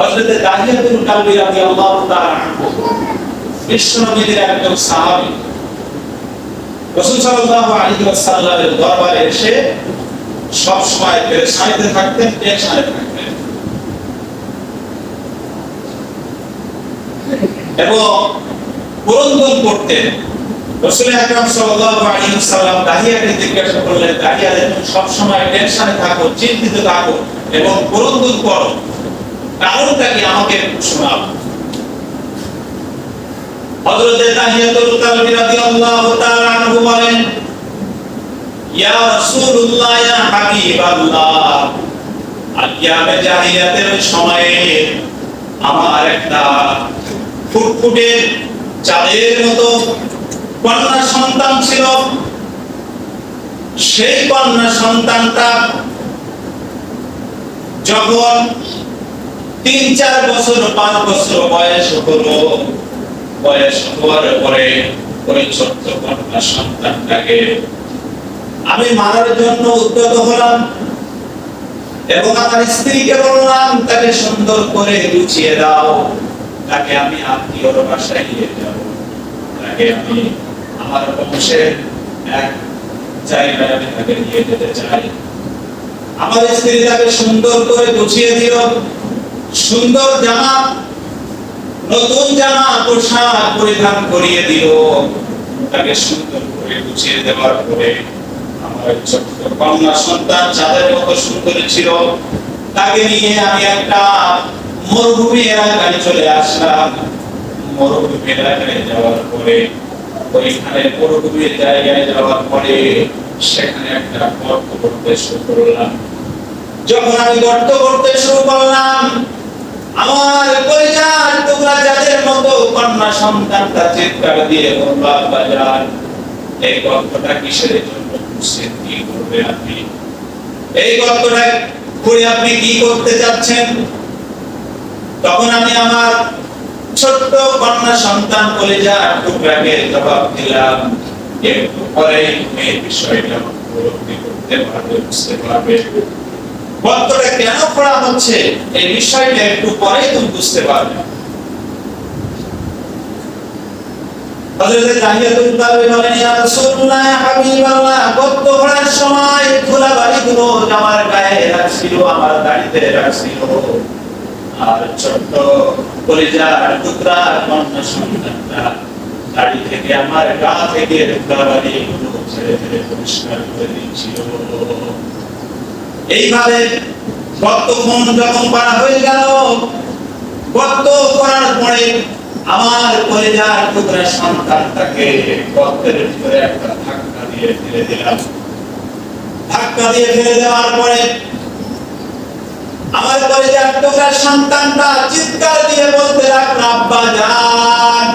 হযরতে কালবি রাদিয়াল্লাহু তাআলা আনহু একজন সাহাবী। রাসূল সাল্লাল্লাহু আলাইহি ওয়াসাল্লামের দরবারে এসে সব সময় থাকতেন, টেনশনে থাকতেন। এবং পুরন্দন করতেন। রসুল আকরাম সাল্লাল্লাহু আলাইহি ওয়াসাল্লাম দাহিয়াকে জিজ্ঞাসা করলেন দাহিয়া সব সময় টেনশনে থাকো, চিন্তিত থাকো এবং পুরন্দন করো। কারণটা কি আমাকে শোনাও হযরতে তাহিয়াতুল কালবি রাদিয়াল্লাহু তাআলা আনহু বলেন, ইয়া রাসূলুল্লাহ, ইয়া হাবিবাল্লাহ। আইয়ামে জাহিলিয়াতের সময়ে আমার একটা ফুটফুটে চাঁদের মতো কন্যা সন্তান ছিল। সেই কন্যা সন্তানটা যখন তিন চার বছর, পাঁচ বছর বয়স হলো। বয়স হওয়ার পরে ওই ছোট্ট কন্যা সন্তানটাকে আমি মারার জন্য উদ্যত হলাম এবং আমার স্ত্রীকে বললাম, তাকে সুন্দর করে গুছিয়ে দাও। তাকে আমি আত্মীয়র বাসায় নিয়ে যাব। তাকে আমি আমার বংশের এক জায়গায় আমি তাকে নিয়ে যেতে চাই। আমার স্ত্রী তাকে সুন্দর করে গুছিয়ে দিল। সুন্দর জামা নতুন জামা পোশাক পরিধান করিয়ে দিল। তাকে সুন্দর করে গুছিয়ে দেওয়ার পরে আমার ছোট্ট কন্যা সন্তান চাঁদের মতো সুন্দর ছিল, তাকে নিয়ে আমি একটা মরুভূমি এলাকায় চলে আসলাম। মরুভূমি এলাকায় যাওয়ার পরে, ওইখানে মরুভূমির জায়গায় যাওয়ার পরে সেখানে একটা গর্ত করতে শুরু করলাম। যখন আমি গর্ত করতে শুরু করলাম আমার কলিজার টুকরা যাদের গল্পটা আপনি? কি করতে চাচ্ছেন? তখন আমি আমার ছোট্ট কন্যা সন্তান কলিজার টুকরাকে জবাব দিলাম একটু পরে এই বিষয়টা কেন পড়া হচ্ছে? এই বিষয়টা একটু পরেই তুমি বুঝতে পারবে। হযরত তাহিয়াতুল গদ্য দিচ্ছিল। এইভাবে গর্তক্ষণ যখন করা হয়ে গেল গর্ত করার পরে আমার কলেজার টুকরা সন্তানটাকে গর্তের ভিতরে একটা ধাক্কা দিয়ে ফেলে দিলাম। ধাক্কা দিয়ে ফেলে দেওয়ার পরে আমার কলেজার টুকরা সন্তানটা চিৎকার দিয়ে বলতে লাগল, আব্বা, যান।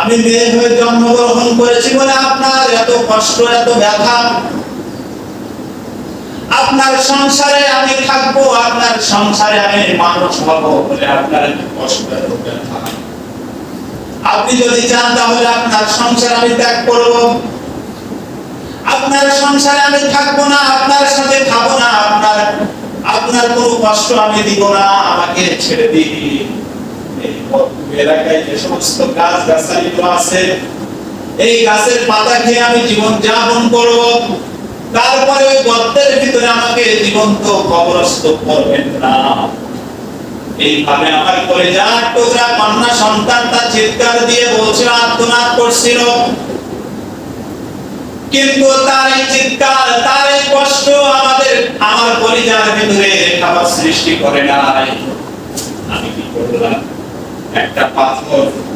আমি মেয়ে হয়ে জন্মগ্রহণ করেছি বলে আপনার এত কষ্ট, এত ব্যথা আপনার সংসারে আমি থাকব, আপনার সংসারে আমি মানুষ হব বলে আপনার কষ্ট আপনি যদি চান তাহলে আপনার সংসার আমি ত্যাগ করব। আপনার সংসারে আমি থাকব না, আপনার সাথে খাব না, আপনার আপনার কোনো কষ্ট আমি দিব না, আমাকে ছেড়ে দিন। এলাকায় যে সমস্ত গাছ গাছালিগুলো আছে, এই গাছের পাতা খেয়ে আমি জীবন যাপন করব। তারপরে ওই গর্তের ভিতরে আমাকে জীবন্ত কবরস্থ করবেন না। এইভাবে আমার করে যার টুকরা কন্যা সন্তানটা চিৎকার দিয়ে করছিল। কিন্তু তার এই চিৎকার, তার এই কষ্ট আমাদের, আমার পরিজার ভিতরে খাবার সৃষ্টি করে নাই। আমি কি করলাম? একটা পাথর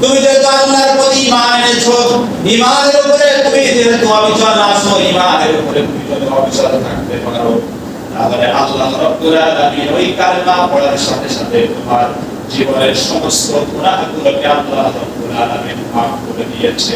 তুমি যেহেতু আল্লাহর প্রতি ঈমান এনেছো, ঈমানের উপরে তুমি যেহেতু অবিচল আসো ঈমানের উপরে তুমি যদি অবিচল থাকতে পারো। তাহলে আল্লাহ রাব্বুল আলামিন ওই কালমা পড়ার সাথে সাথে তোমার জীবনের সমস্ত গুনাহগুলোকে আল্লাহ রাব্বুল আলামিন মাফ করে দিয়েছে।